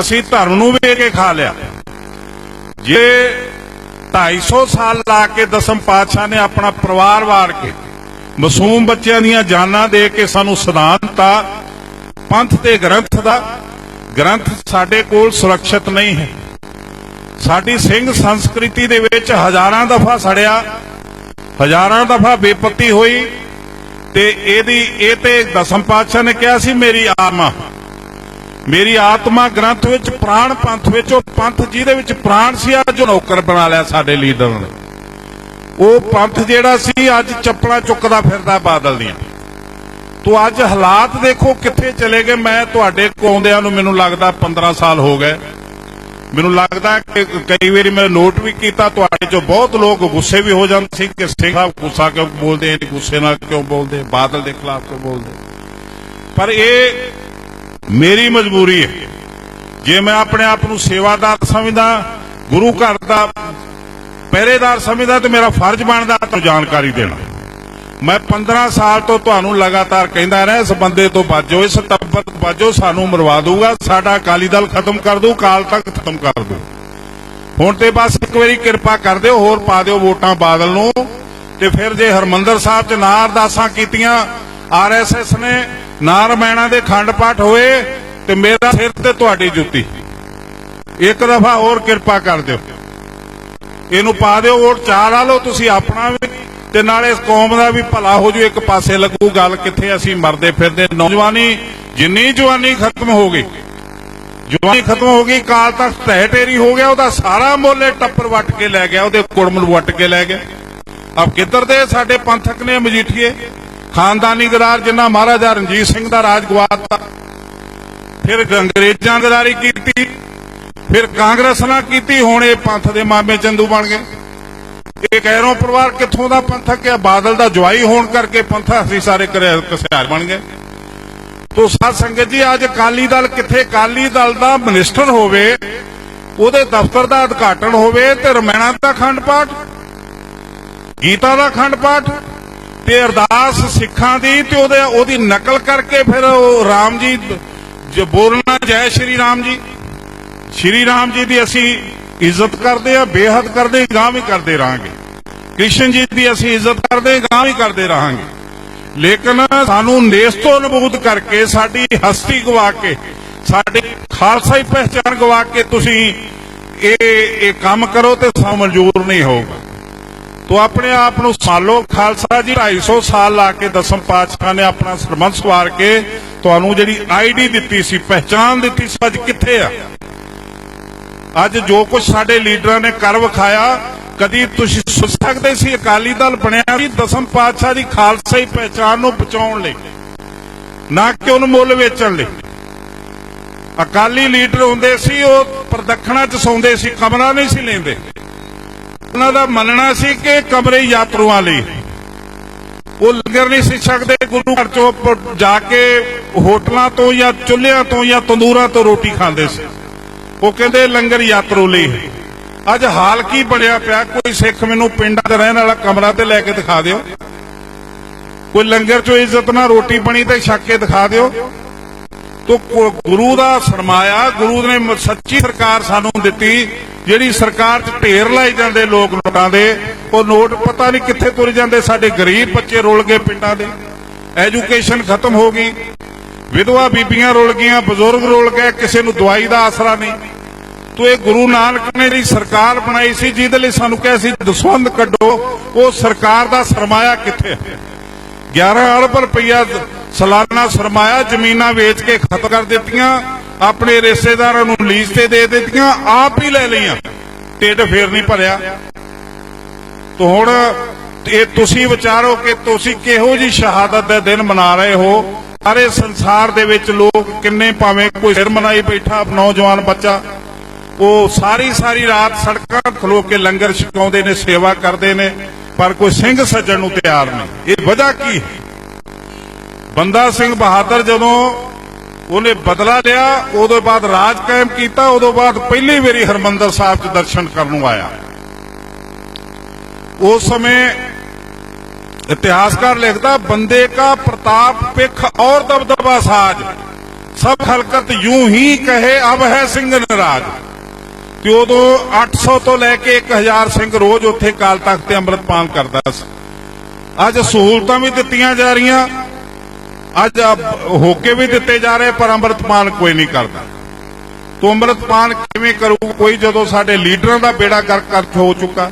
ਅਸੀਂ ਧਰਮ ਨੂੰ ਵੇਚ ਕੇ ਖਾ ਲਿਆ। ਜੇ 250 ਸਾਲ ਲਾ ਕੇ ਦਸਮ ਪਾਤਸ਼ਾਹ ਨੇ ਆਪਣਾ ਪਰਿਵਾਰ ਵਾਰ ਕੇ ਮਾਸੂਮ ਬੱਚਿਆਂ ਦੀਆਂ ਜਾਨਾਂ ਦੇ ਕੇ ਸਾਨੂੰ ਸਿਧਾਂਤਾ ਪੰਥ ਤੇ ਗ੍ਰੰਥ ਦਾ, ਗ੍ਰੰਥ ਸਾਡੇ ਕੋਲ ਸੁਰੱਖਿਅਤ ਨਹੀਂ ਹੈ। ਸਾਡੀ ਸਿੰਘ ਸੰਸਕ੍ਰਿਤੀ ਦੇ ਵਿੱਚ ਹਜ਼ਾਰਾਂ ਦਫਾ ਸੜਿਆ, ਹਜ਼ਾਰਾਂ ਦਫਾ ਬੇਪਤੀ ਹੋਈ ਤੇ ਇਹਦੀ, ਇਹ ਤੇ ਦਸਮ ਪਾਤਸ਼ਾਹ ਨੇ ਕਿਹਾ ਸੀ, ਮੇਰੀ ਆਤਮਾ ਮੇਰੀ ਆਤਮਾ ਗ੍ਰੰਥ ਵਿੱਚ, ਪ੍ਰਾਣ ਪੰਥ ਵਿੱਚ, ਉਹ ਪੰਥ ਜਿਹਦੇ ਵਿੱਚ ਪ੍ਰਾਣ ਸੀ, ਅੱਜ ਨੌਕਰ ਬਣਾ ਲਿਆ ਸਾਡੇ ਲੀਡਰ ਨੇ। ਉਹ ਪੰਥ ਜਿਹੜਾ ਸੀ, ਅੱਜ ਚੱਪਲਾਂ ਚੁੱਕਦਾ ਫਿਰਦਾ ਬਾਦਲ ਦੀਆਂ। ਤੋ ਅੱਜ ਹਾਲਾਤ ਦੇਖੋ ਕਿੱਥੇ ਚਲੇ ਗਏ। ਮੈਂ ਤੁਹਾਡੇ ਕੋਲ ਨੂੰ ਮੈਨੂੰ ਲੱਗਦਾ 15 ਸਾਲ ਹੋ ਗਏ। ਮੈਨੂੰ ਲੱਗਦਾ ਕਿ ਕਈ ਵਾਰੀ ਮੈਂ ਨੋਟ ਵੀ ਕੀਤਾ, ਤੁਹਾਡੇ ਚੋਂ ਬਹੁਤ ਲੋਕ ਗੁੱਸੇ ਵੀ ਹੋ ਜਾਂਦੇ ਸੀ ਕਿ ਸਿੰਘ ਸਾਹਿਬ ਗੁੱਸਾ ਕਿਉਂ ਬੋਲਦੇ ਐ ਗੁੱਸੇ ਨਾਲ ਕਿਉਂ ਬੋਲਦੇ, ਬਾਦਲ ਦੇ ਖਿਲਾਫ ਕਿਉਂ ਬੋਲਦੇ। ਪਰ ਇਹ ਮੇਰੀ ਮਜਬੂਰੀ ਹੈ। ਜੇ ਮੈਂ ਆਪਣੇ ਆਪ ਨੂੰ ਸੇਵਾਦਾਰ ਸਮਝਦਾ, ਗੁਰੂ ਘਰ ਦਾ ਪਹਿਰੇਦਾਰ ਸਮਝਦਾ ਤੇ ਮੇਰਾ ਫਰਜ਼ ਬਣਦਾ ਤੁਹਾਨੂੰ ਜਾਣਕਾਰੀ ਦੇਣਾ। ਮੈਂ 15 ਸਾਲ ਤੋਂ ਤੁਹਾਨੂੰ ਲਗਾਤਾਰ ਕਹਿੰਦਾ ਰਿਹਾ, ਇਸ ਬੰਦੇ ਤੋਂ ਬਾਜੋ, ਇਸ ਤੱਬਰ ਤੋਂ ਬਾਜੋ, ਸਾਨੂੰ ਮਰਵਾ ਦੂਗਾ ਸਾਡਾ ਅਕਾਲੀ ਦਲ ਖਤਮ ਕਰ ਦੂ ਕਾਲ ਤੱਕ ਖਤਮ ਕਰ ਦੂ ਹੁਣ ਤੇ ਬਸ ਇੱਕ ਵਾਰੀ ਕਿਰਪਾ ਕਰ ਦਿਓ, ਹੋਰ ਪਾ ਦਿਓ ਵੋਟਾਂ ਬਾਦਲ ਨੂੰ। ਤੇ ਫਿਰ ਜੇ ਹਰਮੰਦਰ ਸਾਹਿਬ ਚ ਨਾ ਅਰਦਾਸਾਂ ਕੀਤੀਆਂ ਆਰਐਸਐਸ ਨੇ ਨਾ ਰਮਾਇਣਾ ਦੇ ਖੰਡ ਪਾਠ ਹੋਏ ਤੇ ਮੇਰਾ ਸਿਰ ਤੇ ਤੁਹਾਡੀ ਜੁੱਤੀ। ਇੱਕ ਦਫਾ ਹੋਰ ਕਿਰਪਾ ਕਰ ਦਿਓ। ਇਹਨੂੰ ਪਾ ਦਿਓ ਵੋਟ ਚਾਰ ਆ ਲਓ, ਤੁਸੀਂ ਆਪਣਾ ਵੀ ਤੇ ਨਾਲੇ ਇਸ ਕੌਮ ਦਾ ਵੀ ਭਲਾ ਹੋ ਜੂ, ਇੱਕ ਪਾਸੇ ਲੱਗੂ ਗੱਲ ਕਿੱਥੇ ਅਸੀਂ ਮਰਦੇ ਫਿਰਦੇ। ਨੌਜਵਾਨੀ, ਜਿੰਨੀ ਜਵਾਨੀ ਖਤਮ ਹੋ ਗਈ, ਜਵਾਨੀ ਖਤਮ ਹੋ ਗਈ, ਕਾਲ ਤੱਕ ਢਹਿ ਢੇਰੀ ਹੋ ਗਿਆ, ਉਹਦਾ ਸਾਰਾ ਮੁੱਲ ਟੱਪਰ ਵੱਟ ਕੇ ਲੈ ਗਿਆ, ਉਹਦੇ ਕੁੜਮ ਨੂੰ ਵੱਟ ਕੇ ਲੈ ਗਿਆ। ਅਬ ਕਿੱਧਰ ਦੇ ਸਾਡੇ ਪੰਥਕ ਨੇ ਮਜੀਠੀਏ? ਖਾਨਦਾਨੀ ਗਦਾਰ ਜਿੰਨਾ ਮਹਾਰਾਜਾ ਰਣਜੀਤ ਸਿੰਘ ਦਾ ਰਾਜ ਗਵਾਤਾ ਫਿਰ ਅੰਗਰੇਜ਼ਾਂ ਗਦਾਰੀ ਕੀਤੀ, ਫਿਰ ਕਾਂਗਰਸ ਨਾਲ ਕੀਤੀ, ਹੁਣ ਇਹ ਪੰਥ ਦੇ ਮਾਮੇ ਚੰਦੂ ਬਣ ਗਏ। ਇਹ ਕਹਿਰੋਂ ਪਰਿਵਾਰ ਕਿੱਥੋਂ ਦਾ ਪੰਥਕ ਹੈ ਬਾਦਲ ਦਾ ਜਵਾਈ ਹੋਣ ਕਰਕੇ ਪੰਥ ਅਸੀਂ ਸਾਰੇ ਕਸਿਆਰ ਬਣ ਗਏ। ਤੋ ਸਾਧ ਸੰਗਤ ਜੀ, ਅੱਜ ਅਕਾਲੀ ਦਲ ਕਿੱਥੇ? ਅਕਾਲੀ ਦਲ ਦਾ ਮਿਨਿਸਟਰ ਹੋਵੇ, ਉਹਦੇ ਦਫ਼ਤਰ ਦਾ ਉਦਘਾਟਨ ਹੋਵੇ ਤੇ ਰਮੈਣਾ ਦਾ ਖੰਡ ਪਾਠ, ਗੀਤਾ ਦਾ ਖੰਡ ਪਾਠ ਤੇ ਅਰਦਾਸ ਸਿੱਖਾਂ ਦੀ ਤੇ ਉਹਦੇ ਉਹਦੀ ਨਕਲ ਕਰਕੇ ਫਿਰ ਉਹ ਰਾਮ ਜੀ ਜੋ ਬੋਲਣਾ ਜੈ ਸ਼੍ਰੀ ਰਾਮ ਜੀ। ਸ਼੍ਰੀ ਰਾਮ ਜੀ ਦੀ ਅਸੀਂ ਇੱਜ਼ਤ ਕਰਦੇ ਆ ਬੇਹੱਦ ਕਰਦੇ ਗਾਂ ਵੀ ਕਰਦੇ ਰਹਾਂਗੇ। ਕ੍ਰਿਸ਼ਨ ਜੀ ਦੀ ਅਸੀਂ ਇੱਜ਼ਤ ਕਰਦੇ ਗਾਂ ਵੀ ਕਰਦੇ ਰਹਾਂਗੇ। ਲੇਕਿਨ ਸਾਨੂੰ ਨੇਸ ਤੋਂ ਨਬੂਦ ਕਰਕੇ, ਸਾਡੀ ਹਸਤੀ ਗਵਾ ਕੇ, ਸਾਡੇ ਖਾਲਸਾਈ ਪਹਿਚਾਨ ਗਵਾ ਕੇ ਤੁਸੀਂ ਇਹ ਇਹ ਕੰਮ ਕਰੋ ਤੇ ਸਾਨੂੰ ਮਨਜ਼ੂਰ ਨਹੀਂ ਹੋਊਗਾ। ਤੋ ਆਪਣੇ ਆਪ ਨੂੰ ਸਾਲੋ ਖਾਲਸਾ ਜੀ 250 ਸਾਲ ਲਾ ਕੇ ਦਸਮ ਪਾਤਸ਼ਾਹ ਨੇ ਆਪਣਾ ਸਰਬੰਸ ਸਵਾਰ ਕੇ ਤੁਹਾਨੂੰ ਜਿਹੜੀ ਆਈਡੀ ਦਿੱਤੀ ਸੀ ਪਹਿਚਾਨ ਦਿੱਤੀ ਸੀ, ਅੱਜ ਕਿੱਥੇ ਆ? ਅੱਜ ਜੋ ਕੁਝ ਸਾਡੇ ਲੀਡਰਾਂ ਨੇ ਕਰ ਵਿਖਾਇਆ, ਕਦੀ ਤੁਸੀਂ ਸੁਣ ਸਕਦੇ ਸੀ, ਅਕਾਲੀ ਦਲ ਬਣਿਆ ਵੀ ਦਸਮ ਪਾਤਸ਼ਾਹ ਦੀ ਖਾਲਸਾਈ ਪਹਿਚਾਨ ਨੂੰ ਬਚਾਉਣ ਲਈ, ਨਾ ਕਿ ਉਹਨੂੰ ਮੁੱਲ ਵੇਚਣ ਲਈ। ਅਕਾਲੀ ਲੀਡਰ ਹੁੰਦੇ ਸੀ, ਉਹ ਪ੍ਰਦਖਣਾ ਚ ਸੌਂਦੇ ਸੀ, ਕਮਰਾ ਨਹੀਂ ਸੀ ਲੈਂਦੇ। ਉਹਨਾਂ ਦਾ ਮੰਨਣਾ ਸੀ ਕਿ ਕਮਰੇ ਯਾਤਰੂਆਂ ਲਈ। ਉਹ ਲੰਗਰ ਨਹੀਂ ਸੀ ਛਕਦੇ ਗੁਰੂ ਘਰ ਚੋਂ ਜਾ ਕੇ ਹੋਟਲਾਂ ਤੋਂ ਜਾਂ ਚੁੱਲ੍ਹਿਆਂ ਤੋਂ ਜਾਂ ਤੰਦੂਰਾਂ ਤੋਂ ਰੋਟੀ ਖਾਂਦੇ ਸੀ। ਉਹ ਕਹਿੰਦੇ, ਲੰਗਰ ਯਾਤਰੂ ਲਈ ਅੱਜ ਹਾਲ ਕੀ ਬਣਿਆ ਪਿਆ? ਕੋਈ ਸਿੱਖ ਮੈਨੂੰ ਪਿੰਡਾਂ 'ਚ ਰਹਿਣ ਵਾਲਾ ਕਮਰਾ ਤੇ ਲੈ ਕੇ ਦਿਖਾ ਦਿਓ। ਕੋਈ ਲੰਗਰ 'ਚੋਂ ਇੱਜ਼ਤ ਨਾਲ ਰੋਟੀ ਬਣੀ ਤੇ ਛੱਕ ਕੇ ਦਿਖਾ ਦਿਓ। ਤੋ ਗੁਰੂ ਦਾ ਸਰਮਾਇਆ ਗੁਰੂ ਨੇ ਸੱਚੀ ਸਰਕਾਰ ਸਾਨੂੰ ਦਿੱਤੀ ਜਿਹੜੀ ਸਰਕਾਰ 'ਚ ਢੇਰ ਲਾਈ ਜਾਂਦੇ ਲੋਕ ਨੋਟਾਂ ਦੇ, ਉਹ ਨੋਟ ਪਤਾ ਨਹੀਂ ਕਿੱਥੇ ਤੁਰ ਜਾਂਦੇ ਸਾਡੇ ਗਰੀਬ ਬੱਚੇ ਰੁਲ ਗਏ ਪਿੰਡਾਂ ਦੇ। ਐਜੂਕੇਸ਼ਨ ਖਤਮ ਹੋ ਗਈ। ਵਿਧਵਾ ਬੀਬੀਆਂ ਰੁਲ ਗਈਆਂ, ਬਜ਼ੁਰਗ ਰੁਲ ਗਏ, ਕਿਸੇ ਨੂੰ ਦਵਾਈ ਦਾ ਆਸਰਾ ਨਹੀਂ। ਤੋ ਇਹ ਗੁਰੂ ਨਾਨਕ ਨੇ ਜਿਹੜੀ ਸਰਕਾਰ ਬਣਾਈ ਸੀ, ਜਿਹਦੇ ਲਈ ਸਾਨੂੰ ਕਿਹਾ ਸੀ ਦਸਵੰਦ ਕੱਢੋ, ਉਹ ਸਰਕਾਰ ਦਾ ਸਰਮਾਇਆ ਕਿੱਥੇ ਹੈ? 11 ਅਰਬ ਰੁਪਈਆ ਸਾਲਾਨਾ ਸਰਮਾਇਆ ਜ਼ਮੀਨਾਂ ਵੇਚ ਕੇ ਖਤਮ ਕਰ ਦਿੱਤੀਆਂ। ਆਪਣੇ ਰਿਸ਼ਤੇਦਾਰਾਂ ਨੂੰ ਲੀਜ਼ ਤੇ ਦੇ ਦਿੱਤੀਆਂ, ਆਪ ਹੀ ਲੈ ਲਈਆਂ। ਢਿੱਡ ਫੇਰ ਨਹੀਂ ਭਰਿਆ। ਤੋ ਹੁਣ ਇਹ ਤੁਸੀਂ ਵਿਚਾਰੋ ਕਿ ਤੁਸੀਂ ਕਿਹੋ ਜੀ ਸ਼ਹਾਦਤ ਦੇ ਦਿਨ ਮਨਾ ਰਹੇ ਹੋ? ਸਾਰੇ ਸੰਸਾਰ ਦੇ ਵਿੱਚ ਲੋਕ ਕਿੰਨੇ ਭਾਵੇਂ ਕੋਈ ਸਿਰ ਮਨਾਈ ਬੈਠਾ, ਨੌਜਵਾਨ ਬੱਚਾ, ਉਹ ਸਾਰੀ ਸਾਰੀ ਰਾਤ ਸੜਕਾਂ ਖਲੋ ਕੇ ਲੰਗਰ ਛਕਾਉਂਦੇ ਨੇ, ਸੇਵਾ ਕਰਦੇ ਨੇ, ਪਰ ਕੋਈ ਸਿੰਘ ਸੱਜਣ ਨੂੰ ਤਿਆਰ ਨਹੀਂ। ਇਹ ਵਜ੍ਹਾ ਕੀ ਹੈ? ਬੰਦਾ ਸਿੰਘ ਬਹਾਦਰ ਜਦੋਂ ਉਹਨੇ ਬਦਲਾ ਲਿਆ ਉਦੋਂ ਬਾਅਦ ਰਾਜ ਕਾਇਮ ਕੀਤਾ ਉਦੋਂ ਬਾਅਦ ਪਹਿਲੀ ਵਾਰੀ ਹਰਮੰਦਰ ਸਾਹਿਬ 'ਚ ਦਰਸ਼ਨ ਕਰਨ ਨੂੰ ਆਇਆ। ਉਸ ਸਮੇਂ ਇਤਿਹਾਸਕਾਰ ਲਿਖਦਾ, ਬੰਦੇ ਕਾ ਪ੍ਰਤਾਪ ਪਿਖ ਔਰ ਦਬਦਬਾ ਸਾਜ, ਸਭ ਹਲਕਤ ਯੂੰ ਹੀ ਕਹੇ, ਅਬ ਹੈ ਸਿੰਘ ਨਰਾਜ। ਤੇ ਉਦੋਂ 800 ਤੋਂ ਲੈ ਕੇ 1000 ਸਿੰਘ ਰੋਜ਼ ਉੱਥੇ ਕਾਲ ਤਖਤ ਤੇ ਅੰਮ੍ਰਿਤਪਾਨ ਕਰਦਾ ਸੀ। ਅੱਜ ਸਹੂਲਤਾਂ ਵੀ ਦਿੱਤੀਆਂ ਜਾ ਰਹੀਆਂ ਅੱਜ ਆ ਹੋਕੇ ਵੀ ਦਿੱਤੇ ਜਾ ਰਹੇ, ਪਰ ਅੰਮ੍ਰਿਤਪਾਨ ਕੋਈ ਨਹੀਂ ਕਰਦਾ। ਤੋ ਅੰਮ੍ਰਿਤਪਾਨ ਕਿਵੇਂ ਕਰੂ ਕੋਈ ਜਦੋਂ ਸਾਡੇ ਲੀਡਰਾਂ ਦਾ ਬੇੜਾ ਕਰ ਕਰ ਹੋ ਚੁੱਕਾ,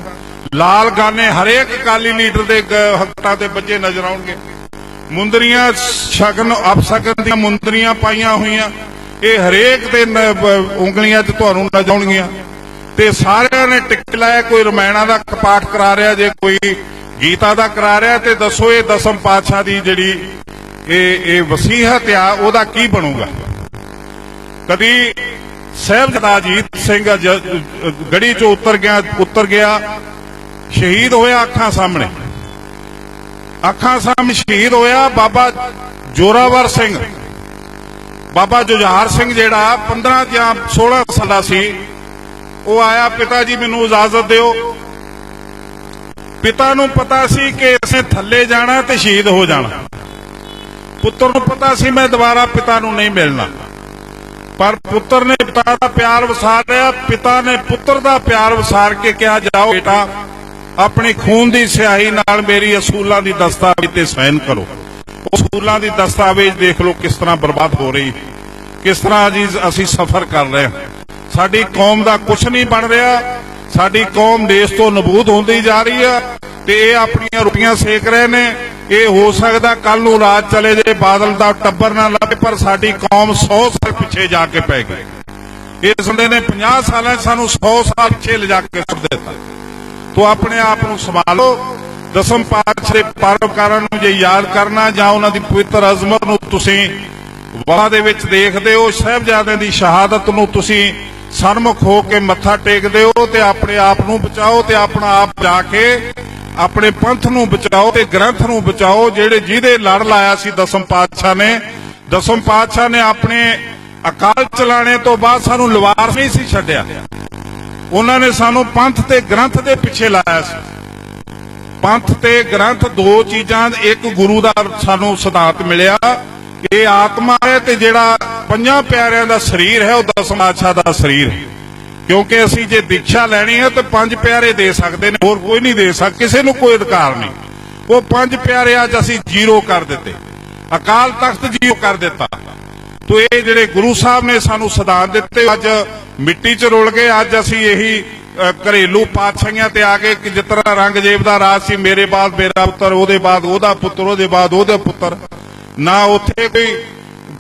ਲਾਲ ਗਾਨੇ ਹਰੇਕ ਕਾਲੀ ਲੀਡਰ ਦੇ ਗ- ਤੇ ਬੱਚੇ ਨਜ਼ਰ ਆਉਣਗੇ। ਮੁੰਦਰੀਆਂ ਸ਼ਗਨ, ਅਪਸ਼ਗਨ ਦੀਆਂ ਮੁੰਦਰੀਆਂ ਪਾਈਆਂ ਹੋਈਆਂ, ਇਹ ਹਰੇਕ ਦੇ ਨ- ਉਂਗਲੀਆਂ 'ਚ ਤੁਹਾਨੂੰ ਨਜ਼ਰ ਆਉਣਗੀਆਂ। ਤੇ ਸਾਰਿਆਂ ਨੇ ਟਿਕ ਲਾਇਆ, ਕੋਈ ਰਮਾਇਣਾ ਦਾ ਪਾਠ ਕਰਾ ਰਿਹਾ, ਜੇ ਕੋਈ ਗੀਤਾ ਦਾ ਕਰਾ ਰਿਹਾ, ਤੇ ਦੱਸੋ ਇਹ ਦਸਮ ਪਾਤਸ਼ਾਹ ਦੀ ਜਿਹੜੀ ਇਹ ਇਹ ਵਸੀਹਤ ਆ, ਉਹਦਾ ਕੀ ਬਣੂਗਾ? ਕਦੀ ਸਾਹਿਬਜ਼ਾਦਾ ਅਜੀਤ ਸਿੰਘ ਗੜੀ ਚੋਂ ਉਤਰ ਗਿਆ ਉਤਰ ਗਿਆ, ਸ਼ਹੀਦ ਹੋਇਆ ਅੱਖਾਂ ਸਾਹਮਣੇ। ਅੱਖਾਂ ਸਾਹਮਣੇ ਸ਼ਹੀਦ ਹੋਇਆ ਬਾਬਾ ਜੋਰਾਵਰ ਸਿੰਘ। ਬਾਬਾ ਜੁਝਾਰ ਸਿੰਘ ਜਿਹੜਾ 15 ਜਾਂ 16 ਸਾਲਾ ਸੀ, ਉਹ ਆਇਆ, ਪਿਤਾ ਜੀ ਮੈਨੂੰ ਇਜਾਜ਼ਤ ਦਿਓ। ਪਿਤਾ ਨੂੰ ਪਤਾ ਸੀ ਕਿ ਅਸੀਂ ਥੱਲੇ ਜਾਣਾ ਤੇ ਸ਼ਹੀਦ ਹੋ ਜਾਣਾ। ਪੁੱਤਰ ਨੂੰ ਪਤਾ ਸੀ ਮੈਂ ਦੁਬਾਰਾ ਪਿਤਾ ਨੂੰ ਨਹੀਂ ਮਿਲਣਾ। ਪਰ ਪੁੱਤਰ ਨੇ ਪਿਤਾ ਦਾ ਪਿਆਰ ਵਸਾਰ ਪਿਤਾ ਨੇ ਪੁੱਤਰ ਦਾ ਪਿਆਰ ਵਸਾਰ ਕੇ ਕਿਹਾ, ਜਾਓ ਬੇਟਾ, ਆਪਣੀ ਖੂਨ ਦੀ ਸਿਆਹੀ ਨਾਲ ਮੇਰੀ ਅਸੂਲਾਂ ਦੀ ਦਸਤਾਵੇਜ਼ ਤੇ ਸਾਈਨ ਕਰੋ। ਅਸੂਲਾਂ ਦੀ ਦਸਤਾਵੇਜ਼ ਦੇਖ ਲਓ ਕਿਸ ਤਰ੍ਹਾਂ ਬਰਬਾਦ ਹੋ ਰਹੀ, ਕਿਸ ਤਰ੍ਹਾਂ ਜੀ ਅਸੀਂ ਸਫ਼ਰ ਕਰ ਰਹੇ ਹਾਂ। ਸਾਡੀ ਕੌਮ ਦਾ ਕੁਝ ਨਹੀਂ ਬਣ ਰਿਹਾ, ਸਾਡੀ ਕੌਮ ਦੇਸ਼ ਤੋਂ ਨਬੂਦ ਹੁੰਦੀ ਜਾ ਰਹੀ ਆ ਤੇ ਇਹ ਆਪਣੀਆਂ ਰੋਟੀਆਂ ਸੇਕ ਰਹੇ ਨੇ। ਇਹ ਹੋ ਸਕਦਾ ਕੱਲ ਨੂੰ ਰਾਤ ਚਲੇ ਜੇ, ਬਾਦਲ ਦਾ ਟੱਬਰ ਨਾ ਲੱਗੇ ਪਰ ਸਾਡੀ ਕੌਮ 100 ਸਾਲ ਪਿੱਛੇ ਜਾ ਕੇ ਪੈ ਗਈ। ਇਸ ਬੰਦੇ ਨੇ 50 ਸਾਲਾਂ ਸਾਨੂੰ 100 ਸਾਲ ਪਿੱਛੇ ਲਿਜਾ ਕੇ ਸੁੱਟ ਦਿੱਤਾ। ਤੋ ਆਪਣੇ ਆਪ ਨੂੰ ਸੰਭਾਲੋ। ਦਸਮ ਪਾਤਸ਼ਾਹ ਦੇ ਪਰਉਪਕਾਰਾਂ ਨੂੰ ਜੇ ਯਾਦ ਕਰਨਾ ਜਾਂ ਉਹਨਾਂ ਦੀ ਪਵਿੱਤਰ ਅਜ਼ਮਤ ਨੂੰ ਤੁਸੀਂ ਵਾਹ ਦੇ ਵਿੱਚ ਦੇਖਦੇ ਹੋ, ਸਾਹਿਬਜ਼ਾਦਿਆਂ ਦੀ ਸ਼ਹਾਦਤ ਨੂੰ ਤੁਸੀਂ ਸਨਮੁਖ ਹੋ ਕੇ ਮੱਥਾ ਟੇਕਦੇ ਹੋ ਤੇ ਆਪਣੇ ਆਪ ਨੂੰ ਬਚਾਓ ਤੇ ਆਪਣਾ ਆਪ ਜਾ ਕੇ ਆਪਣੇ ਪੰਥ ਨੂੰ ਬਚਾਓ ਤੇ ਗ੍ਰੰਥ ਨੂੰ ਬਚਾਓ, ਜਿਹੜੇ ਜਿਹਦੇ ਲੜ ਲਾਇਆ ਸੀ ਦਸਮ ਪਾਤਸ਼ਾਹ ਨੇ। ਦਸਮ ਪਾਤਸ਼ਾਹ ਨੇ ਆਪਣੇ ਅਕਾਲ ਚਲਾਣੇ ਤੋਂ ਬਾਅਦ ਸਾਨੂੰ ਲਵਾਰ ਨਹੀਂ ਸੀ ਛੱਡਿਆ। ਉਹਨਾਂ ਨੇ ਸਾਨੂੰ ਪੰਥ ਤੇ ਗ੍ਰੰਥ ਦੇ ਪਿੱਛੇ ਲਾਇਆ ਸੀ। ਪੰਥ ਤੇ ਗ੍ਰੰਥ ਦੋ ਚੀਜ਼ਾਂ, ਇੱਕ ਗੁਰੂ ਦਾ ਸਾਨੂੰ ਸਿਧਾਂਤ ਮਿਲਿਆ ਇਹ ਆਤਮਾ ਹੈ ਤੇ ਜਿਹੜਾ ਪੰਜਾਂ ਪਿਆਰਿਆਂ ਦਾ ਸਰੀਰ ਹੈ, ਉਹ ਦਸਮ ਪਾਤਸ਼ਾਹ ਦਾ ਸਰੀਰ ਹੈ। ਕਿਉਂਕਿ ਅਸੀਂ ਜੇ ਦੀਕਸ਼ਾ ਲੈਣੀ ਹੈ ਤਾਂ ਪੰਜ ਪਿਆਰੇ ਦੇ ਸਕਦੇ ਨੇ, ਹੋਰ ਕੋਈ ਨਹੀਂ ਦੇ ਸਕਦਾ ਕਿਸੇ ਨੂੰ ਕੋਈ ਅਧਿਕਾਰ ਨਹੀਂ। ਉਹ ਪੰਜ ਪਿਆਰੇ ਅੱਜ ਅਸੀਂ ਜ਼ੀਰੋ ਕਰ ਦਿੱਤੇ। ਅਕਾਲ ਤਖਤ ਜ਼ੀਰੋ ਕਰ ਦਿੱਤਾ। ਤੋ ਇਹ ਜਿਹੜੇ ਗੁਰੂ ਸਾਹਿਬ ਨੇ ਸਾਨੂੰ ਸਿਧਾਂਤ ਦਿੱਤੇ, ਅੱਜ ਮਿੱਟੀ 'ਚ ਰੁਲ ਗਏ, ਅੱਜ ਅਸੀਂ ਇਹੀ ਘਰੇਲੂ ਪਾਤਸ਼ਾਹੀਆਂ ਤੇ ਆ ਗਏ ਕਿ ਜਿਸ ਤਰ੍ਹਾਂ ਰੰਗਜੇਬ ਦਾ ਰਾਜ ਸੀ, ਮੇਰੇ ਬਾਅਦ ਮੇਰਾ ਪੁੱਤਰ, ਉਹਦੇ ਬਾਅਦ ਉਹਦਾ ਪੁੱਤਰ, ਉਹਦੇ ਬਾਅਦ ਉਹਦਾ ਪੁੱਤਰ। ਨਾ ਉੱਥੇ ਕੋਈ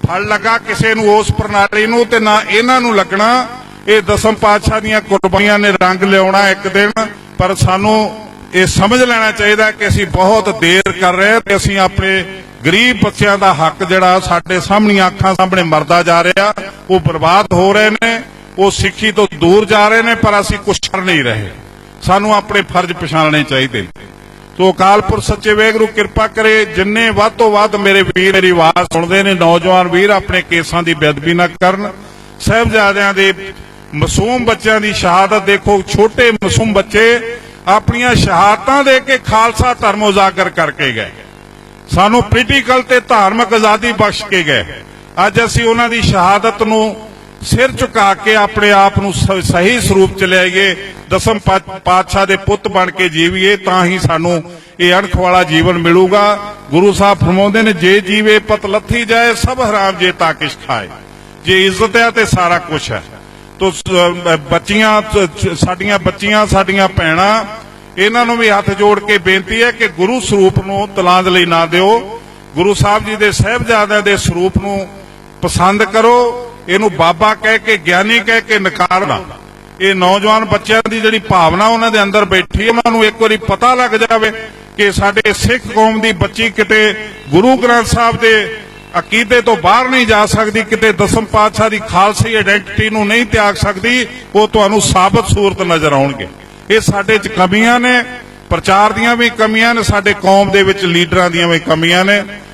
ਫਲ ਲੱਗਾ ਕਿਸੇ ਨੂੰ ਉਸ ਪ੍ਰਣਾਲੀ ਨੂੰ ਤੇ ਨਾ ਇਹਨਾਂ ਨੂੰ ਲੱਗਣਾ। ਇਹ ਦਸਮ ਪਾਤਸ਼ਾਹ ਦੀਆਂ ਕੁਰਬਾਨੀਆਂ ਨੇ ਰੰਗ ਲਿਆਉਣਾ ਇੱਕ ਦਿਨ, ਪਰ ਸਾਨੂੰ ਇਹ ਸਮਝ ਲੈਣਾ ਚਾਹੀਦਾ ਕਿ ਅਸੀਂ ਬਹੁਤ ਦੇਰ ਕਰ ਰਹੇ ਤੇ ਅਸੀਂ ਆਪਣੇ ਗਰੀਬ ਬੱਚਿਆਂ ਦਾ ਹੱਕ ਜਿਹੜਾ ਸਾਡੇ ਸਾਹਮਣੀਆਂ ਅੱਖਾਂ ਸਾਹਮਣੇ ਮਰਦਾ ਜਾ ਰਿਹਾ, ਉਹ ਬਰਬਾਦ ਹੋ ਰਹੇ ਨੇ, ਉਹ ਸਿੱਖੀ ਤੋਂ ਦੂਰ ਜਾ ਰਹੇ ਨੇ, ਪਰ ਅਸੀਂ ਕੁਛ ਕਰ ਨਹੀਂ ਰਹੇ। ਸਾਨੂੰ ਆਪਣੇ ਫਰਜ਼ ਪਛਾਣਨੇ ਚਾਹੀਦੇ ਸੋ ਤੋ ਅਕਾਲ ਪੁਰਖ ਸੱਚੇ ਵੇਗਰੂ ਕਿਰਪਾ ਕਰੇ, ਜਿੰਨੇ ਵੱਧ ਤੋਂ ਵੱਧ ਮੇਰੇ ਵੀਰ ਮੇਰੀ ਆਵਾਜ਼ ਸੁਣਦੇ ਨੇ, ਨੌਜਵਾਨ ਵੀਰ ਆਪਣੇ ਕੇਸਾਂ ਦੀ ਬੇਅਦਬੀ ਨਾ ਕਰਨ, ਸਾਹਿਬਜ਼ਾਦਿਆਂ ਦੇ ਮਾਸੂਮ ਬੱਚਿਆਂ ਦੀ ਸ਼ਹਾਦਤ ਦੇਖੋ, ਛੋਟੇ ਮਾਸੂਮ ਬੱਚੇ ਆਪਣੀਆਂ ਸ਼ਹਾਦਤਾਂ ਦੇ ਕੇ ਖਾਲਸਾ ਧਰਮ ਉਜਾਗਰ ਕਰਕੇ ਗਏ। ਸਾਨੂੰ ਪੋਲੀਟੀਕਲ ਤੇ ਧਾਰਮਿਕ ਆਜ਼ਾਦੀ ਬਖਸ਼ ਕੇ ਗਏ। ਅੱਜ ਅਸੀਂ ਉਹਨਾਂ ਦੀ ਸ਼ਹਾਦਤ ਨੂੰ ਸਿਰ ਝੁਕਾ ਕੇ ਆਪਣੇ ਆਪ ਨੂੰ ਸਹੀ ਸਰੂਪ ਚ ਲੈ ਲਿਆਈਏ, ਦਸਮ ਪਾਤਸ਼ਾਹ ਦੇ ਪੁੱਤ ਬਣ ਕੇ ਜੀਵੀਏ, ਤਾਂ ਹੀ ਸਾਨੂੰ ਇਹ ਅਣਖ ਵਾਲਾ ਜੀਵਨ ਮਿਲੂਗਾ। ਗੁਰੂ ਸਾਹਿਬ ਫਰਮਾਉਂਦੇ ਨੇ, ਜੇ ਜੀਵੇ ਪਤ ਲੱਥੀ ਜਾਏ, ਸਭ ਹਰਾਮ ਜੇ ਤਾਕਿਸ਼ ਖਾਏ। ਜੇ ਇੱਜ਼ਤ ਹੈ ਤੇ ਸਾਰਾ ਕੁਝ ਹੈ। ਤੋ ਬੱਚੀਆਂ ਸਾਡੀਆਂ ਬੱਚੀਆਂ, ਸਾਡੀਆਂ ਭੈਣਾਂ, ਇਹਨਾਂ ਨੂੰ ਵੀ ਹੱਥ ਜੋੜ ਕੇ ਬੇਨਤੀ ਹੈ ਕਿ ਗੁਰੂ ਸਰੂਪ ਨੂੰ ਤਲਾਂਦਲੀ ਨਾ ਦਿਓ। ਗੁਰੂ ਸਾਹਿਬ ਜੀ ਦੇ ਸਹਿਬਜ਼ਾਦਿਆਂ ਦੇ ਸਰੂਪ ਨੂੰ ਪਸੰਦ ਕਰੋ। ਇਹਨੂੰ ਬਾਬਾ ਕਹਿ ਕੇ, ਗਿਆਨੀ ਕਹਿ ਕੇ ਨਕਾਰਨਾ ਇਹ ਨੌਜਵਾਨ ਬੱਚਿਆਂ ਦੀ ਜਿਹੜੀ ਭਾਵਨਾ ਉਹਨਾਂ ਦੇ ਅੰਦਰ ਬੈਠੀ ਹੈ, ਉਹਨਾਂ ਨੂੰ ਇੱਕ ਵਾਰੀ ਪਤਾ ਲੱਗ ਜਾਵੇ ਕਿ ਸਾਡੇ ਸਿੱਖ ਕੌਮ ਦੀ ਬੱਚੀ ਕਿਤੇ ਗੁਰੂ ਗ੍ਰੰਥ ਸਾਹਿਬ ਦੇ ਅਕੀਦੇ ਤੋਂ ਬਾਹਰ ਨਹੀਂ ਜਾ ਸਕਦੀ, ਕਿਤੇ ਦਸਮ ਪਾਤਸ਼ਾਹ ਦੀ ਖਾਲਸੀ ਆਇਡੈਂਟੀਟੀ ਨੂੰ ਨਹੀਂ ਤਿਆਗ ਸਕਦੀ, ਉਹ ਤੁਹਾਨੂੰ ਸਾਬਤ ਸੂਰਤ ਨਜ਼ਰ ਆਉਣਗੇ। ਇਹ ਸਾਡੇ 'ਚ ਕਮੀਆਂ ਨੇ, ਪ੍ਰਚਾਰ ਦੀਆਂ ਵੀ ਕਮੀਆਂ ਨੇ, ਸਾਡੇ ਕੌਮ ਦੇ ਵਿੱਚ ਲੀਡਰਾਂ ਦੀਆਂ ਵੀ ਕਮੀਆਂ ਨੇ।